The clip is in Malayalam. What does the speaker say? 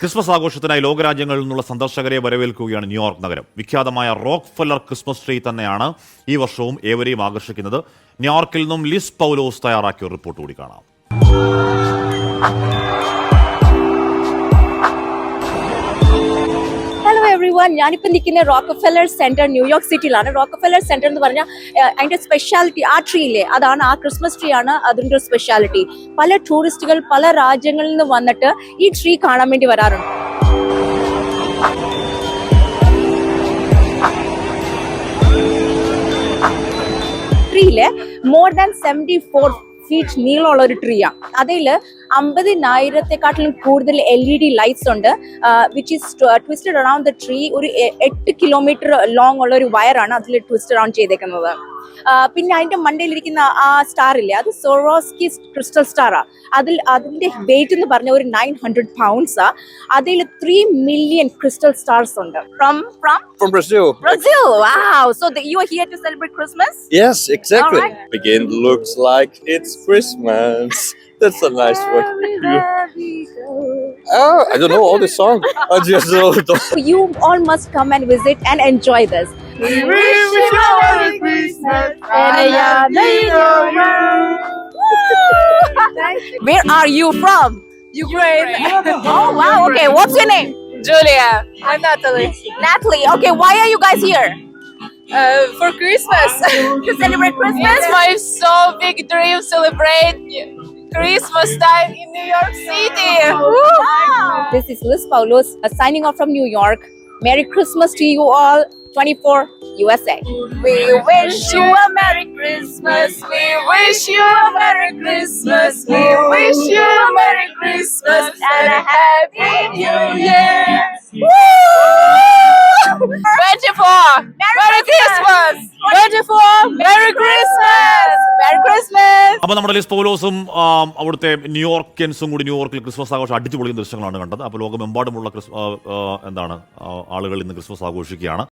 ക്രിസ്മസ് ആഘോഷത്തിനായി ലോകരാജ്യങ്ങളിൽ നിന്നുള്ള സന്ദർശകരെ വരവേൽക്കുകയാണ് ന്യൂയോർക്ക് നഗരം. വിഖ്യാതമായ റോക്ക് ഫെല്ലർ ക്രിസ്മസ് ട്രീ തന്നെയാണ് ഈ വർഷവും ഏവരെയും ആകർഷിക്കുന്നത്. ന്യൂയോർക്കിൽ നിന്നും ലിസ് പൗലോസ് തയ്യാറാക്കിയ റിപ്പോർട്ട് കൂടി കാണാം. ഹലോ ഞാനിപ്പോൾ നിൽക്കുന്ന റോക്കഫെല്ലർ സെന്റർ ന്യൂയോർക്ക് സിറ്റിയിലാണ് റോക്കഫെല്ലർ സെന്റർ എന്ന് പറഞ്ഞാൽ അതിന്റെ സ്പെഷ്യാലിറ്റി ആ ട്രീ ഇല്ലേ അതാണ് ആ ക്രിസ്മസ് ട്രീ ആണ് അതിന്റെ ഒരു സ്പെഷ്യാലിറ്റി പല ടൂറിസ്റ്റുകൾ പല രാജ്യങ്ങളിൽ നിന്ന് വന്നിട്ട് ഈ ട്രീ കാണാൻ വേണ്ടി വരാറുണ്ട്. ട്രീയിലെ more than seventy four feet നീളമുള്ള ഒരു ട്രീ ആണ് അതിൽ അമ്പതിനായിരത്തെക്കാട്ടിലും കൂടുതൽ എൽ ഇ ഡി ലൈറ്റ്സ് ഉണ്ട്. Which is twisted around the tree ഒരു എട്ട് കിലോമീറ്റർ ലോങ് ഉള്ള ഒരു വയറാണ് അതിൽ ട്വിസ്റ്റ് അറൌണ്ട് ചെയ്തേക്കുന്നത്. പിന്നെ അതിന്റെ മണ്ടയിലിരിക്കുന്ന ആ സ്റ്റാർ ഇല്ലേ അത് സോറോസ്കി ക്രിസ്റ്റൽ സ്റ്റാറാ അതിൽ അതിന്റെ വെയിറ്റ് എന്ന് പറഞ്ഞ ഒരു നയൻ ഹൺഡ്രഡ് പൗണ്ട്സ് അതിൽ ത്രീ മില്യൺ ക്രിസ്റ്റൽ സ്റ്റാർസ് ഉണ്ട് from from From Brazil. Brazil. Wow. So the, you are here to celebrate Christmas? Yes, exactly. Alright. Begin looks like it's Christmas. That's a nice one. Oh, I don't know all the song. I just know. the- So you all must come and visit and enjoy this. We wish you a Merry Christmas and a Happy New Year. Where are you from? Ukraine. Oh wow. Okay. What's your name? Julia. I'm Natalie. Natalie. Okay. Why are you guys here? Uh, for Christmas. To celebrate Christmas? it's my so big dream celebrate Christmas time in New York City. Wow. This is Liz Paulos uh, signing off from New York. Merry Christmas to you all. 24 USA. We wish you a Merry Christmas. We wish you a Merry Christmas. We wish you a Merry Christmas and a Happy New Year. Woo! 24. Merry, Merry Christmas. 24. Merry Christmas. Merry Christmas. അപ്പോൾ നമ്മുടെ ലിസ് പൗലോസും അവിടുത്തെ ന്യൂയോർക്കൻസും കൂടി ന്യൂയോർക്കിൽ ക്രിസ്മസ് ആഘോഷം അടിച്ചു പൊളിക്കുന്ന ദൃശ്യങ്ങളാണ് കണ്ടത് അപ്പോൾ ലോകമെമ്പാടുമുള്ള എന്താണ് ആളുകൾ ഇന്ന് ക്രിസ്മസ് ആഘോഷിക്കുകയാണ്